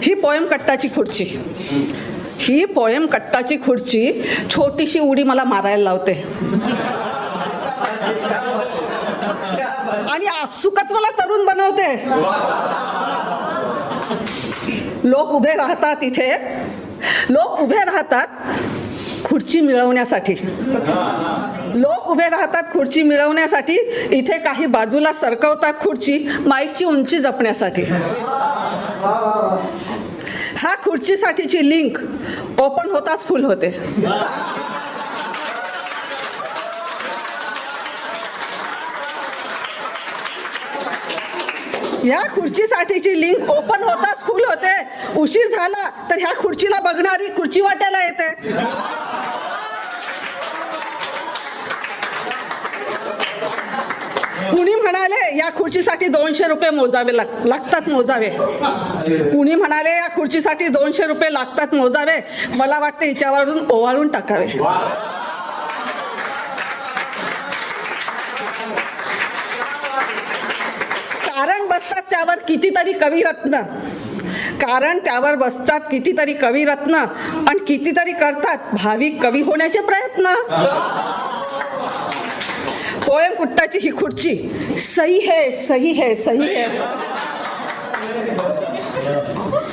ही poem कट्टाची खुर्ची. ही poem कट्टाची खुर्ची छोटीशी उडी मला मारायला लावते. आणि आपसुकच मला तरुण बनवते. लोक उभे राहतात इथे. लोक उभे राहतात खुर्ची मिळवण्यासाठी. लोक उभे राहतात खुर्ची मिळवण्यासाठी. इथे काही बाजूला सरकवतात खुर्ची माईकची उंची जपण्यासाठी. हा खुर्चीसाठीची लिंक ओपन होताच फुल होते. ह्या खुर्चीसाठीची लिंक ओपन होताच फुल होते. उशीर झाला तर ह्या खुर्चीला बघणारी खुर्ची वाटायला येते. म्हणाले या खुर्चीसाठी दोनशे रुपये मोजावे लाग लागतात मोजावे. कुणी म्हणाले या खुर्चीसाठी दोनशे रुपये लागतात मोजावे. मला वाटतं हिच्यावरून ओवाळून टाकावे. कारण बसतात त्यावर कितीतरी कविरत्न कारण त्यावर बसतात कितीतरी कविरत्न आणि कितीतरी करतात भाविक कवी होण्याचे प्रयत्न. पोयम कुट्टाची ही खुर्ची. सही है सही है सही है.